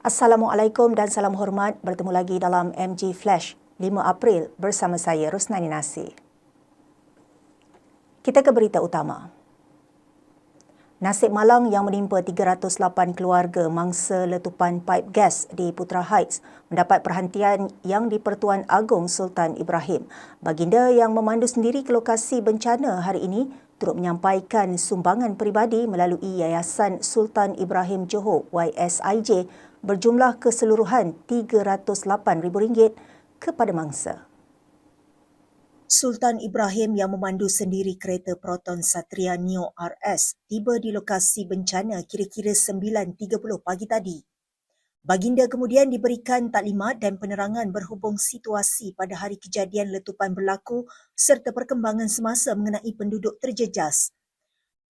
Assalamualaikum dan salam hormat. Bertemu lagi dalam MG Flash 5 April bersama saya Rosnani Nasir. Kita ke berita utama. Nasib malang yang menimpa 308 keluarga mangsa letupan pipe gas di Putra Heights mendapat perhentian yang di-Pertuan Agong Sultan Ibrahim. Baginda yang memandu sendiri ke lokasi bencana hari ini turut menyampaikan sumbangan peribadi melalui Yayasan Sultan Ibrahim Johor YSIJ berjumlah keseluruhan RM308,000 kepada mangsa. Sultan Ibrahim yang memandu sendiri kereta Proton Satria Neo RS tiba di lokasi bencana kira-kira 9.30 pagi tadi. Baginda kemudian diberikan taklimat dan penerangan berhubung situasi pada hari kejadian letupan berlaku serta perkembangan semasa mengenai penduduk terjejas.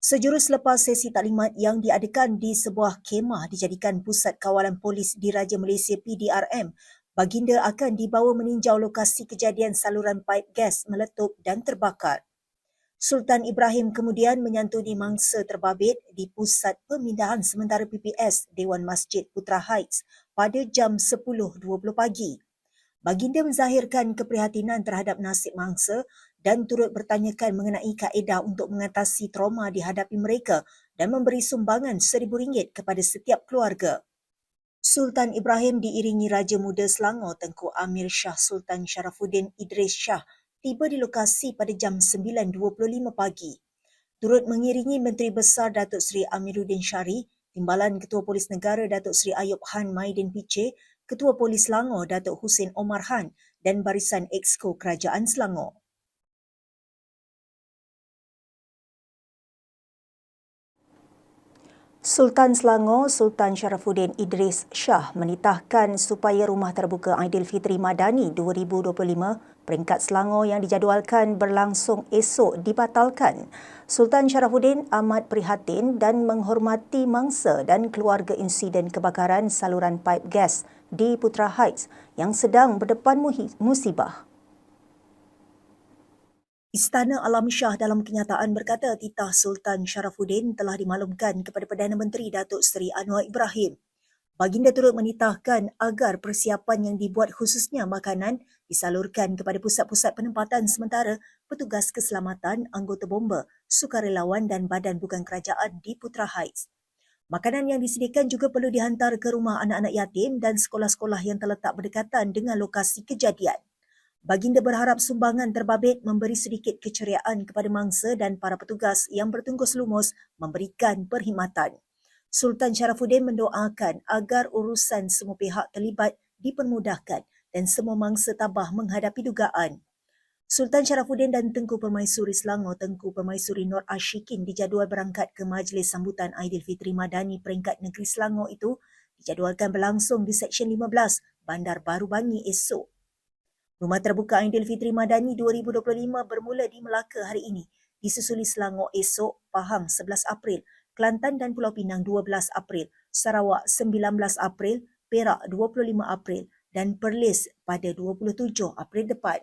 Sejurus selepas sesi taklimat yang diadakan di sebuah kemah dijadikan pusat kawalan polis Diraja Malaysia PDRM baginda akan dibawa meninjau lokasi kejadian saluran paip gas meletup dan terbakar. Sultan Ibrahim kemudian menyantuni mangsa terbabit di pusat pemindahan sementara PPS Dewan Masjid Putra Heights pada jam 10.20 pagi. Baginda menzahirkan keprihatinan terhadap nasib mangsa dan turut bertanyakan mengenai kaedah untuk mengatasi trauma dihadapi mereka dan memberi sumbangan RM1,000 kepada setiap keluarga. Sultan Ibrahim diiringi Raja Muda Selangor Tengku Amir Shah Sultan Sharafuddin Idris Shah tiba di lokasi pada jam 9.25 pagi. Turut mengiringi Menteri Besar Datuk Seri Amiruddin Syari, Timbalan Ketua Polis Negara Datuk Seri Ayub Han Maidin Piche, Ketua Polis Selangor Datuk Hussein Omar Han dan Barisan Exco Kerajaan Selangor. Sultan Selangor Sultan Sharafuddin Idris Shah menitahkan supaya Rumah Terbuka Aidilfitri Madani 2025 peringkat Selangor yang dijadualkan berlangsung esok dibatalkan. Sultan Sharafuddin amat prihatin dan menghormati mangsa dan keluarga insiden kebakaran saluran paip gas di Putra Heights yang sedang berdepan musibah. Istana Alam Shah dalam kenyataan berkata titah Sultan Sharafuddin telah dimaklumkan kepada Perdana Menteri Datuk Seri Anwar Ibrahim. Baginda turut menitahkan agar persiapan yang dibuat khususnya makanan disalurkan kepada pusat-pusat penempatan sementara petugas keselamatan, anggota bomba, sukarelawan dan badan bukan kerajaan di Putra Heights. Makanan yang disediakan juga perlu dihantar ke rumah anak-anak yatim dan sekolah-sekolah yang terletak berdekatan dengan lokasi kejadian. Baginda berharap sumbangan terbabit memberi sedikit keceriaan kepada mangsa dan para petugas yang bertungkus lumus memberikan perkhidmatan. Sultan Sharafuddin mendoakan agar urusan semua pihak terlibat dipermudahkan dan semua mangsa tabah menghadapi dugaan. Sultan Sharafuddin dan Tengku Permaisuri Selangor Tengku Permaisuri Nur Ashikin dijadual berangkat ke Majlis Sambutan Aidilfitri Madani Peringkat Negeri Selangor itu dijadualkan berlangsung di Seksyen 15 Bandar Baru Bangi esok. Rumah Terbuka Aidilfitri Madani 2025 bermula di Melaka hari ini, disusuli Selangor esok, Pahang 11 April, Kelantan dan Pulau Pinang 12 April, Sarawak 19 April, Perak 25 April dan Perlis pada 27 April depan.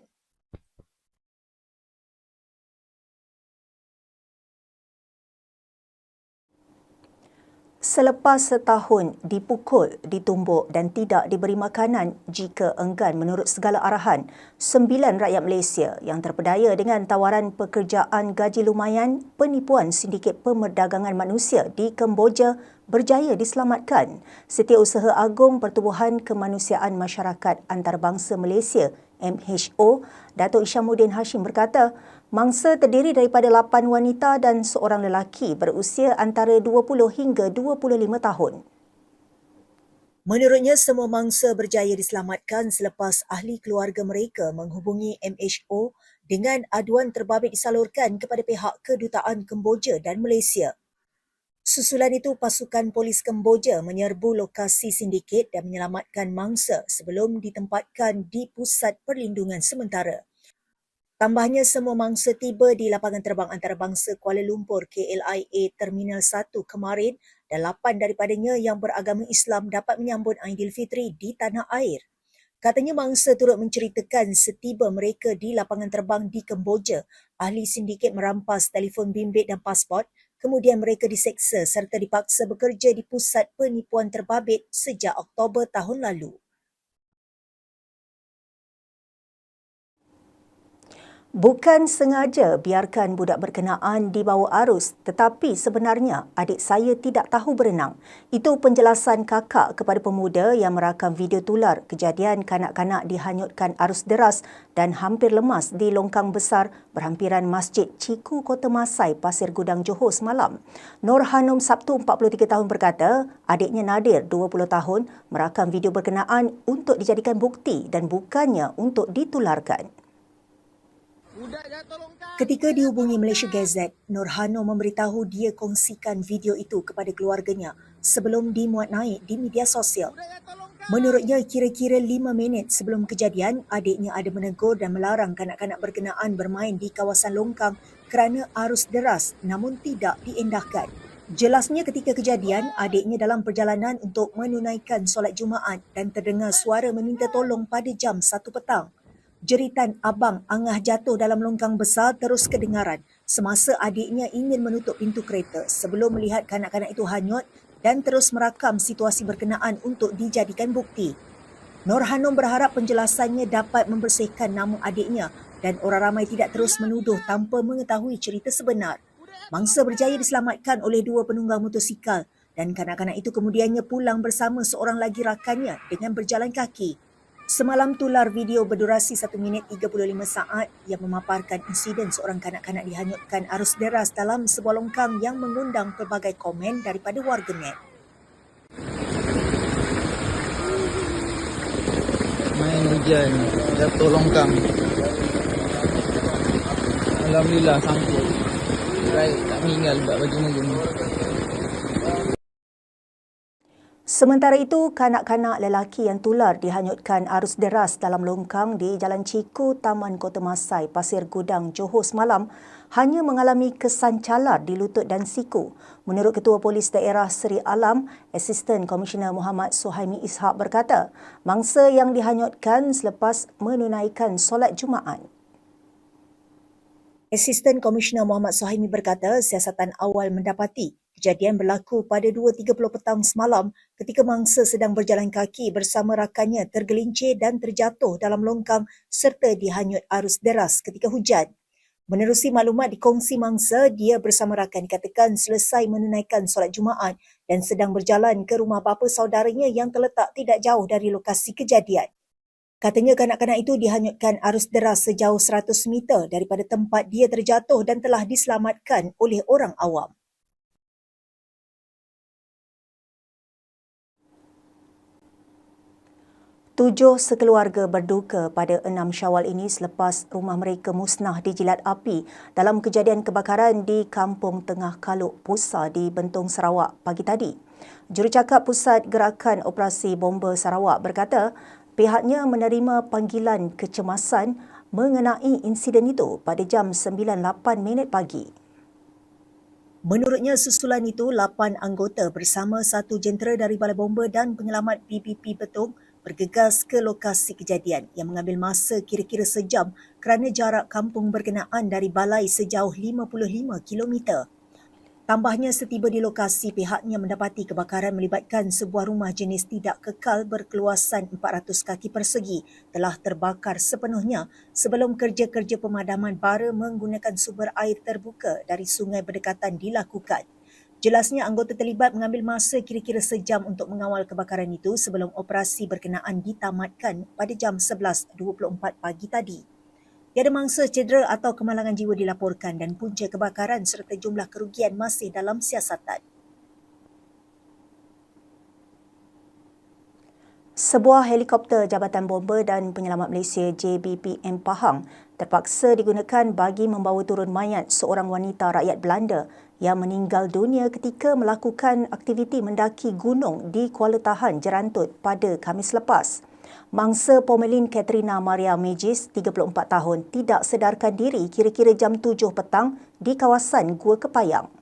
Selepas setahun dipukul, ditumbuk dan tidak diberi makanan jika enggan menurut segala arahan, sembilan rakyat Malaysia yang terpedaya dengan tawaran pekerjaan gaji lumayan penipuan sindiket pemerdagangan manusia di Kemboja berjaya diselamatkan. Setiausaha Agung Pertubuhan Kemanusiaan Masyarakat Antarabangsa Malaysia MHO, Datuk Isyamuddin Hashim berkata, Mangsa terdiri daripada 8 wanita dan seorang lelaki berusia antara 20 hingga 25 tahun. Menurutnya, semua mangsa berjaya diselamatkan selepas ahli keluarga mereka menghubungi MHO dengan aduan terbabit disalurkan kepada pihak kedutaan Kemboja dan Malaysia. Susulan itu, pasukan polis Kemboja menyerbu lokasi sindiket dan menyelamatkan mangsa sebelum ditempatkan di pusat perlindungan sementara. Tambahnya semua mangsa tiba di lapangan terbang antarabangsa Kuala Lumpur KLIA Terminal 1 kemarin dan lapan daripadanya yang beragama Islam dapat menyambut Aidilfitri di tanah air. Katanya mangsa turut menceritakan setiba mereka di lapangan terbang di Kemboja, ahli sindiket merampas telefon bimbit dan pasport kemudian mereka diseksa serta dipaksa bekerja di pusat penipuan terbabit sejak Oktober tahun lalu. Bukan sengaja biarkan budak berkenaan dibawa arus tetapi sebenarnya adik saya tidak tahu berenang. Itu penjelasan kakak kepada pemuda yang merakam video tular kejadian kanak-kanak dihanyutkan arus deras dan hampir lemas di longkang besar berhampiran Masjid Ciku Kota Masai Pasir Gudang Johor semalam. Nur Hanum Sabtu 43 tahun berkata adiknya Nadir 20 tahun merakam video berkenaan untuk dijadikan bukti dan bukannya untuk ditularkan. Ketika dihubungi Malaysia Gazette, Nurhano memberitahu dia kongsikan video itu kepada keluarganya sebelum dimuat naik di media sosial. Menurutnya, kira-kira lima minit sebelum kejadian, adiknya ada menegur dan melarang kanak-kanak berkenaan bermain di kawasan longkang kerana arus deras namun tidak diendahkan. Jelasnya ketika kejadian, adiknya dalam perjalanan untuk menunaikan solat Jumaat dan terdengar suara meminta tolong pada jam satu petang. Jeritan abang Angah jatuh dalam longkang besar terus kedengaran semasa adiknya ingin menutup pintu kereta sebelum melihat kanak-kanak itu hanyut dan terus merakam situasi berkenaan untuk dijadikan bukti. Nur Hanum berharap penjelasannya dapat membersihkan nama adiknya dan orang ramai tidak terus menuduh tanpa mengetahui cerita sebenar. Mangsa berjaya diselamatkan oleh dua penunggang motosikal dan kanak-kanak itu kemudiannya pulang bersama seorang lagi rakannya dengan berjalan kaki. Semalam tular video berdurasi 1 minit 35 saat yang memaparkan insiden seorang kanak-kanak dihanyutkan arus deras dalam sebuah longkang yang mengundang pelbagai komen daripada warganet. Main hujan, jatuh longkang. Alhamdulillah sangkut. Baik, tak meninggal sebab baju-baju Sementara itu, kanak-kanak lelaki yang tular dihanyutkan arus deras dalam longkang di Jalan Ciku, Taman Kota Masai, Pasir Gudang, Johor semalam hanya mengalami kesancalar di lutut dan siku. Menurut Ketua Polis Daerah Seri Alam, Asisten Komisioner Muhammad Suhaimi Ishak berkata, mangsa yang dihanyutkan selepas menunaikan solat Jumaat. Asisten Komisioner Muhammad Suhaimi berkata, siasatan awal mendapati Kejadian berlaku pada 2.30 petang semalam ketika mangsa sedang berjalan kaki bersama rakannya tergelincir dan terjatuh dalam longkang serta dihanyut arus deras ketika hujan. Menerusi maklumat di kongsi mangsa, dia bersama rakan dikatakan selesai menunaikan solat Jumaat dan sedang berjalan ke rumah bapa saudaranya yang terletak tidak jauh dari lokasi kejadian. Katanya kanak-kanak itu dihanyutkan arus deras sejauh 100 meter daripada tempat dia terjatuh dan telah diselamatkan oleh orang awam. Tujuh sekeluarga berduka pada enam syawal ini selepas rumah mereka musnah dijilat api dalam kejadian kebakaran di Kampung Tengah Kaluk Pusa di Bentong Sarawak pagi tadi. Jurucakap Pusat Gerakan Operasi Bomba Sarawak berkata pihaknya menerima panggilan kecemasan mengenai insiden itu pada jam 9.08 minit pagi. Menurutnya susulan itu, lapan anggota bersama satu jentera dari Balai Bomba dan penyelamat PPP Betong bergegas ke lokasi kejadian yang mengambil masa kira-kira sejam kerana jarak kampung berkenaan dari balai sejauh 55 km. Tambahnya setiba di lokasi pihaknya mendapati kebakaran melibatkan sebuah rumah jenis tidak kekal berkeluasan 400 kaki persegi telah terbakar sepenuhnya sebelum kerja-kerja pemadaman bara menggunakan sumber air terbuka dari sungai berdekatan dilakukan. Jelasnya anggota terlibat mengambil masa kira-kira sejam untuk mengawal kebakaran itu sebelum operasi berkenaan ditamatkan pada jam 11.24 pagi tadi. Tiada mangsa cedera atau kemalangan jiwa dilaporkan dan punca kebakaran serta jumlah kerugian masih dalam siasatan. Sebuah helikopter Jabatan Bomba dan Penyelamat Malaysia JBPM Pahang terpaksa digunakan bagi membawa turun mayat seorang wanita rakyat Belanda yang meninggal dunia ketika melakukan aktiviti mendaki gunung di Kuala Tahan, Jerantut pada Khamis lepas. Mangsa Pomelin Katrina Maria Megis, 34 tahun, tidak sedarkan diri kira-kira jam 7 petang di kawasan Gua Kepayang.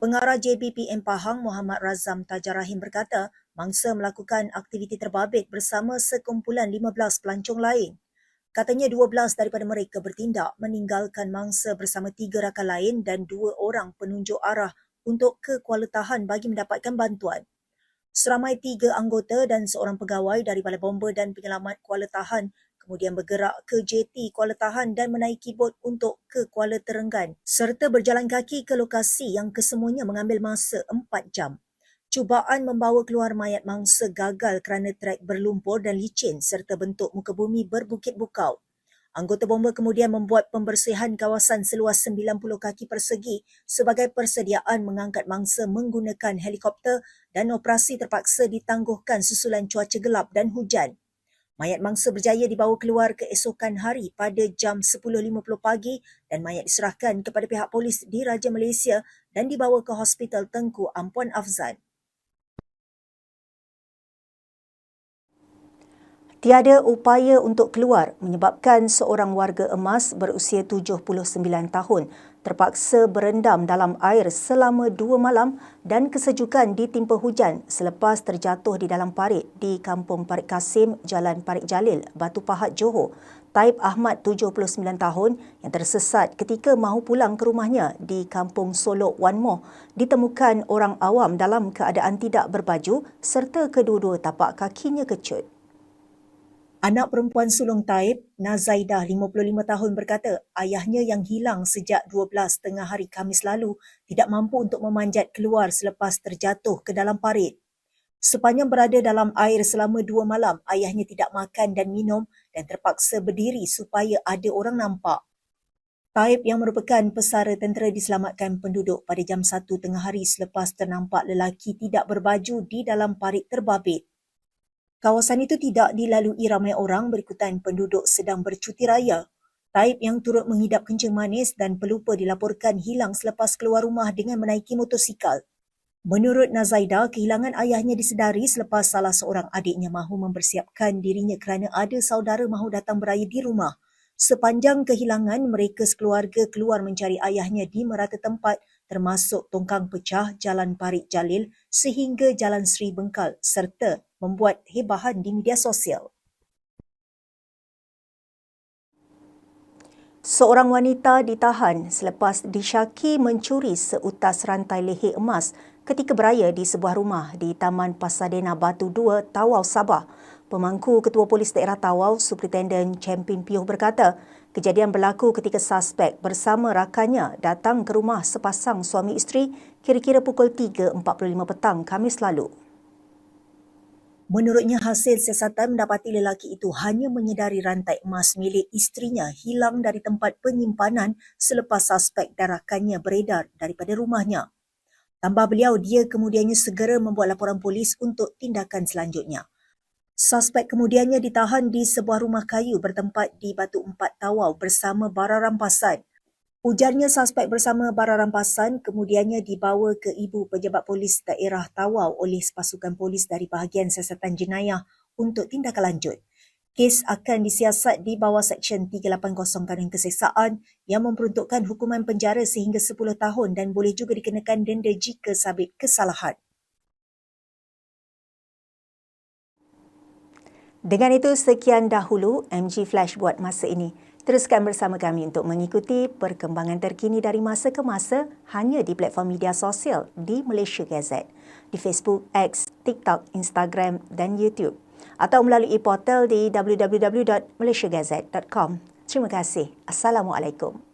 Pengarah JBPM Pahang Muhammad Razam Tajarahim berkata, mangsa melakukan aktiviti terbabit bersama sekumpulan 15 pelancong lain. Katanya 12 daripada mereka bertindak meninggalkan mangsa bersama tiga rakan lain dan dua orang penunjuk arah untuk ke Kuala Tahan bagi mendapatkan bantuan. Seramai tiga anggota dan seorang pegawai dari Balai Bomba dan Penyelamat Kuala Tahan kemudian bergerak ke JT Kuala Tahan dan menaiki bot untuk ke Kuala Terenggan serta berjalan kaki ke lokasi yang kesemuanya mengambil masa empat jam. Cubaan membawa keluar mayat mangsa gagal kerana trek berlumpur dan licin serta bentuk muka bumi berbukit bukau. Anggota bomba kemudian membuat pembersihan kawasan seluas 90 kaki persegi sebagai persediaan mengangkat mangsa menggunakan helikopter dan operasi terpaksa ditangguhkan susulan cuaca gelap dan hujan. Mayat mangsa berjaya dibawa keluar keesokan hari pada jam 10.50 pagi dan mayat diserahkan kepada pihak polis di Raja Malaysia dan dibawa ke Hospital Tengku Ampuan Afzan. Tiada upaya untuk keluar menyebabkan seorang warga emas berusia 79 tahun terpaksa berendam dalam air selama dua malam dan kesejukan ditimpa hujan selepas terjatuh di dalam parit di Kampung Parit Kasim, Jalan Parit Jalil, Batu Pahat, Johor. Taib Ahmad, 79 tahun, yang tersesat ketika mahu pulang ke rumahnya di Kampung Solok Wan Moh ditemukan orang awam dalam keadaan tidak berbaju serta kedua-dua tapak kakinya kecut. Anak perempuan sulung Taib, Nazaidah 55 tahun berkata ayahnya yang hilang sejak 12 tengah hari Kamis lalu tidak mampu untuk memanjat keluar selepas terjatuh ke dalam parit. Sepanjang berada dalam air selama dua malam, ayahnya tidak makan dan minum dan terpaksa berdiri supaya ada orang nampak. Taib yang merupakan pesara tentera diselamatkan penduduk pada jam 1 tengah hari selepas ternampak lelaki tidak berbaju di dalam parit terbabit. Kawasan itu tidak dilalui ramai orang berikutan penduduk sedang bercuti raya. Taib yang turut menghidap kencing manis dan pelupa dilaporkan hilang selepas keluar rumah dengan menaiki motosikal. Menurut Nazaida, kehilangan ayahnya disedari selepas salah seorang adiknya mahu mempersiapkan dirinya kerana ada saudara mahu datang beraya di rumah. Sepanjang kehilangan, mereka sekeluarga keluar mencari ayahnya di merata tempat termasuk tongkang pecah Jalan Parit Jalil sehingga Jalan Sri Bengkal serta membuat hebahan di media sosial. Seorang wanita ditahan selepas disyaki mencuri seutas rantai leher emas ketika beraya di sebuah rumah di Taman Pasadena Batu 2, Tawau, Sabah. Pemangku Ketua Polis Daerah Tawau, Superintenden Champion Pioh berkata, kejadian berlaku ketika suspek bersama rakannya datang ke rumah sepasang suami isteri kira-kira pukul 3.45 petang Kamis lalu. Menurutnya hasil siasatan mendapati lelaki itu hanya menyedari rantai emas milik isterinya hilang dari tempat penyimpanan selepas suspek dan rakannya beredar daripada rumahnya. Tambah beliau, dia kemudiannya segera membuat laporan polis untuk tindakan selanjutnya. Suspek kemudiannya ditahan di sebuah rumah kayu bertempat di Batu Empat Tawau bersama bara rampasan. Ujarnya suspek bersama bara rampasan kemudiannya dibawa ke Ibu Pejabat Polis Daerah Tawau oleh pasukan polis dari bahagian siasatan jenayah untuk tindakan lanjut. Kes akan disiasat di bawah Seksyen 380 Kanun Keseksaan yang memperuntukkan hukuman penjara sehingga 10 tahun dan boleh juga dikenakan denda jika sabit kesalahan. Dengan itu, sekian dahulu MG Flash buat masa ini. Teruskan bersama kami untuk mengikuti perkembangan terkini dari masa ke masa hanya di platform media sosial di Malaysia Gazette, di Facebook, X, TikTok, Instagram dan YouTube atau melalui portal di www.malaysiagazette.com. Terima kasih. Assalamualaikum.